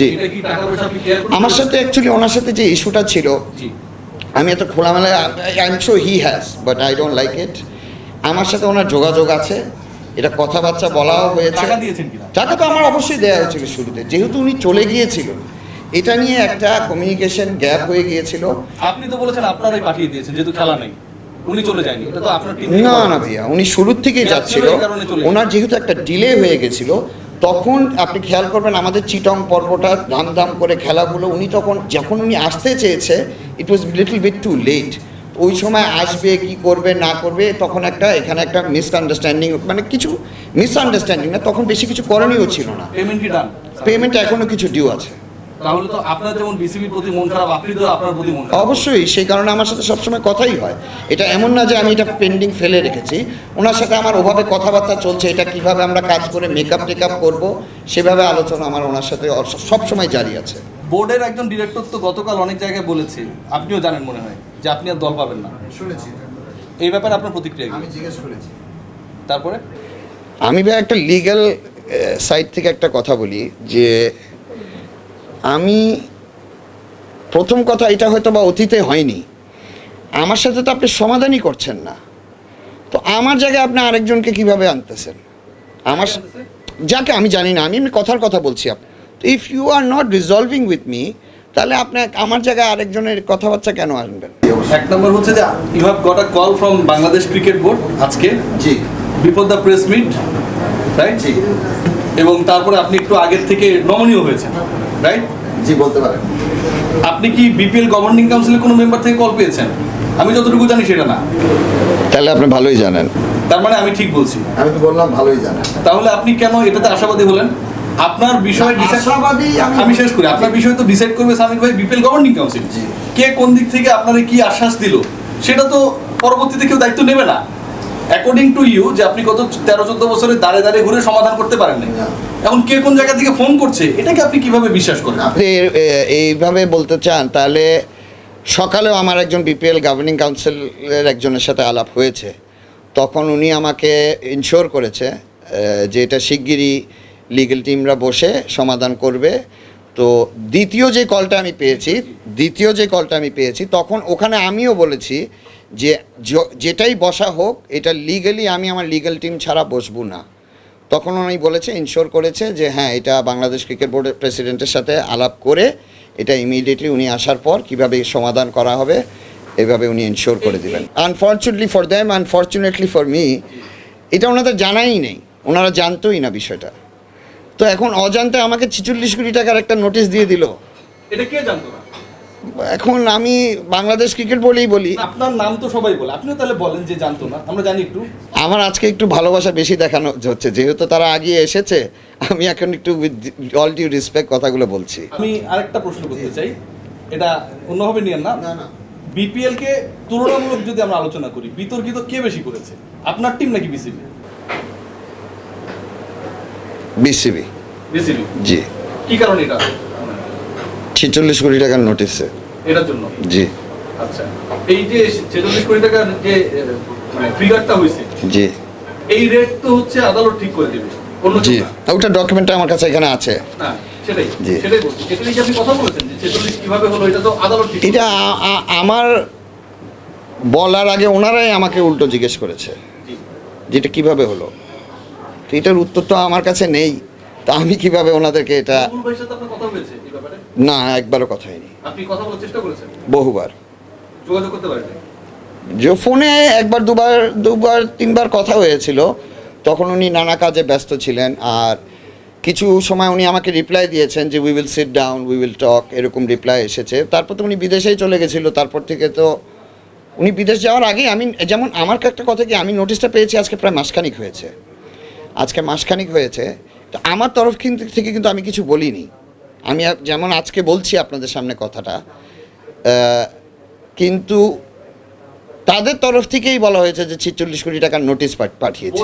জি। আমার সাথে অ্যাকচুয়ালি ওনার সাথে যে ইস্যুটা ছিল আমি এত খোলামেলা I am show he has but I don't like it আমার সাথে ওনার যোগাযোগ আছে এটা কথাবার্তা বলাও হয়েছে। টাকা তো আমার অবশ্যই দেওয়া হয়েছিল শুরুতে যেহেতু উনি চলে গিয়েছিল। এটা নিয়ে একটা কমিউনিকেশন গ্যাপ হয়ে গিয়েছিল। আপনি তো বলেছেন আপনারাই পাঠিয়ে দিয়েছেন যেহেতু খেলা নেই। উনি চলে যায়নি এটা তো আপনার না না ভাইয়া উনি শুরুর থেকেই যাচ্ছিল। ওনার যেহেতু একটা ডিলে হয়ে গেছিল তখন আপনি খেয়াল করবেন আমাদের চিটং পর্বটা দাম করে খেলাগুলো উনি তখন যখন উনি আসতে চেয়েছে it was little bit too late ওই সময় আসবে কি করবে না করবে তখন একটা এখানে একটা মিসআন্ডারস্ট্যান্ডিং মানে কিছু মিসআন্ডারস্ট্যান্ডিং না তখন বেশি কিছু করণীয় ছিল না। পেমেন্ট এখনও কিছু ডিউ আছে। তাহলে তো আপনার যেমন বিসিবির প্রতি মন খারাপ আপনি তো আপনার প্রতি মন অবশ্যই সেই কারণে আমার সাথে সবসময় কথাই হয়। এটা এমন না যে আমি এটা পেন্ডিং ফেলে রেখেছি। ওনার সাথে আমার ওভাবে কথাবার্তা চলছে এটা কীভাবে আমরা কাজ করে মেকআপ টেকআপ করব সেভাবে আলোচনা আমার ওনার সাথে সবসময় জারি আছে। বোর্ডের একজন ডিরেক্টর তো গতকাল অনেক জায়গায় বলেছে আপনিও জানেন মনে হয় যে আপনি আর দল পাবেন না। শুনেছি এই ব্যাপারে আপনার প্রতিক্রিয়া কি? জিজ্ঞেস করেছি। তারপরে? আমি ভাই একটা লিগ্যাল সাইড থেকে একটা কথা বলি যে আমি প্রথম কথা এটা হয়তো বা অতীতে হয়নি। আমার সাথে তো আপনি সমাধানই করছেন না। তো আমার জায়গায় আপনি আরেকজনকে কীভাবে আনতেছেন? আমার যাকে আমি জানি না আমি এমনি কথার কথা বলছি আপ- তো if you are not resolving with me তাহলে আপনি আমার জায়গায় আরেকজনের কথাবার্তা কেন আনবেন? এক নম্বর হচ্ছে যে you have got a call from Bangladesh cricket board আজকে। জি। Before the press meet right জি। এবং তারপরে আপনি একটু আগের থেকে নমনীয় হয়েছেন রাইট জি বলতে পারেন। আপনি কি বিপিএল গভর্নিং কাউন্সিলের কোনো মেম্বার থেকে কল পেয়েছেন? আমি যতটুকু জানি সেটা না। তাহলে আপনি ভালোই জানেন। তার মানে আমি ঠিক বলছি। আমি তো বললাম ভালোই জানেন। তাহলে আপনি কেন এটাতে আশাবাদী হলেন? আপনার বিষয় আশাবাদী আমি- শেষ করি। আপনার বিষয় তো ডিসাইড করবে সামিক ভাই বিপিএল গভর্নিং কাউন্সিল জি। কে কোন দিক থেকে আপনার কি আশ্বাস দিল সেটা তো পরবর্তীতে কেউ দায়িত্ব নেবে না। অ্যাকর্ডিং টু ইউ যে আপনি গত তেরো, চোদ্দ বছরে দাঁড়ে দাঁড়িয়ে ঘুরে সমাধান করতে পারেন না। এখন কে কোন জায়গা থেকে ফোন করছে, এটাকে আপনি কীভাবে বিশ্বাস করেন? আপনি এইভাবে বলতে চান, তাহলে সকালেও আমার একজন বিপিএল গভর্নিং কাউন্সিলের একজনের সাথে আলাপ হয়েছে। তখন উনি আমাকে ইনশোর করেছে যে এটা শিগগিরই লিগেল টিমরা বসে সমাধান করবে। তো দ্বিতীয় যে কলটা আমি পেয়েছি, দ্বিতীয় যে কলটা আমি পেয়েছি, তখন ওখানে আমিও বলেছি যে যেটাই বসা হোক, এটা লিগালি আমি আমার লিগ্যাল টিম ছাড়া বসবো না। তখন উনি বলেছে ইনশোর করেছে যে হ্যাঁ এটা বাংলাদেশ ক্রিকেট বোর্ডের প্রেসিডেন্টের সাথে আলাপ করে, এটা ইমিডিয়েটলি উনি আসার পর কীভাবে সমাধান করা হবে, এভাবে উনি ইনশোর করে দিবেন। Unfortunately for them unfortunately for me এটা ওনাদের জানাই নেই। ওনারা জানতোই না বিষয়টা। তো এখন অজান্তে আমাকে ছিচল্লিশ কোটি টাকার একটা নোটিশ দিয়ে দিল। এটা কে জানতো? এখন আমি বাংলাদেশ ক্রিকেট বলেই বলি। আপনার নাম তো সবাই বলে। আপনিও তাহলে বলেন যে জানতো না। আমরা জানি একটু। আমার আজকে একটু ভালোবাসা বেশি দেখানো হচ্ছে। যেহেতু তারা আগিয়ে এসেছে আমি এখন একটু অল ডিউ রেসপেক্ট কথাগুলো বলছি। আমি আরেকটা প্রশ্ন করতে চাই। এটা অন্যভাবে নিয়েন না। বিপিএল কে তুলনামূলক যদি আমরা আলোচনা করি বিতর্কিত কে বেশি করেছে? আপনার টিম নাকি বিসিবি বিসিবি বিসিবি জি। কি কারণে এটা? ছেচল্লিশ কোটি টাকার নোটিশে এটার জন্য? জি। আচ্ছা। এই যে ছেচল্লিশ কোটি টাকার যে মানে ফিগারটা হয়েছে জি। এই রেট তো হচ্ছে আদালত ঠিক করে দেবে। জি। ওটা ডকুমেন্টটা আমার কাছে এখানে আছে। না সেটাই। সেটাই বলছি। এটা নিয়ে আপনি কথা বলেছেন যে ছেচল্লিশ কীভাবে হলো? এটা তো আদালত এটা আ- আ- আমার বলার আগে ওনারাই আমাকে উল্টো জিজ্ঞেস করেছে। যেটা কীভাবে হলো? এটার উত্তর তো আমার কাছে নেই। তা আমি কীভাবে ওনাদেরকে এটা না একবারও কথা হয়নি আপনি কথা বলার চেষ্টা করেছেন? বহুবার। যোগাযোগ করতে পারেন যে ফোনে একবার দুবার দুবার তিনবার কথা হয়েছিল তখন উনি নানা কাজে ব্যস্ত ছিলেন আর কিছু সময় উনি আমাকে রিপ্লাই দিয়েছেন যে we will sit down we will talk এরকম রিপ্লাই এসেছে। তারপর তো উনি বিদেশেই চলে গেছিল তারপর থেকে তো উনি বিদেশ যাওয়ার আগে আমি যেমন আমার একটা কথা কি আমি নোটিশটা পেয়েছি আজকে প্রায় মাসখানিক হয়েছে। আজকে মাসখানিক হয়েছে। তো আমার তরফ কিন্তু থেকে কিন্তু আমি কিছু বলিনি। আমি যেমন আজকে বলছি আপনাদের সামনে কথাটা কিন্তু তাদের তরফ থেকেই বলা হয়েছে যে ছিচল্লিশ কোটি টাকার নোটিশ পাঠিয়েছি।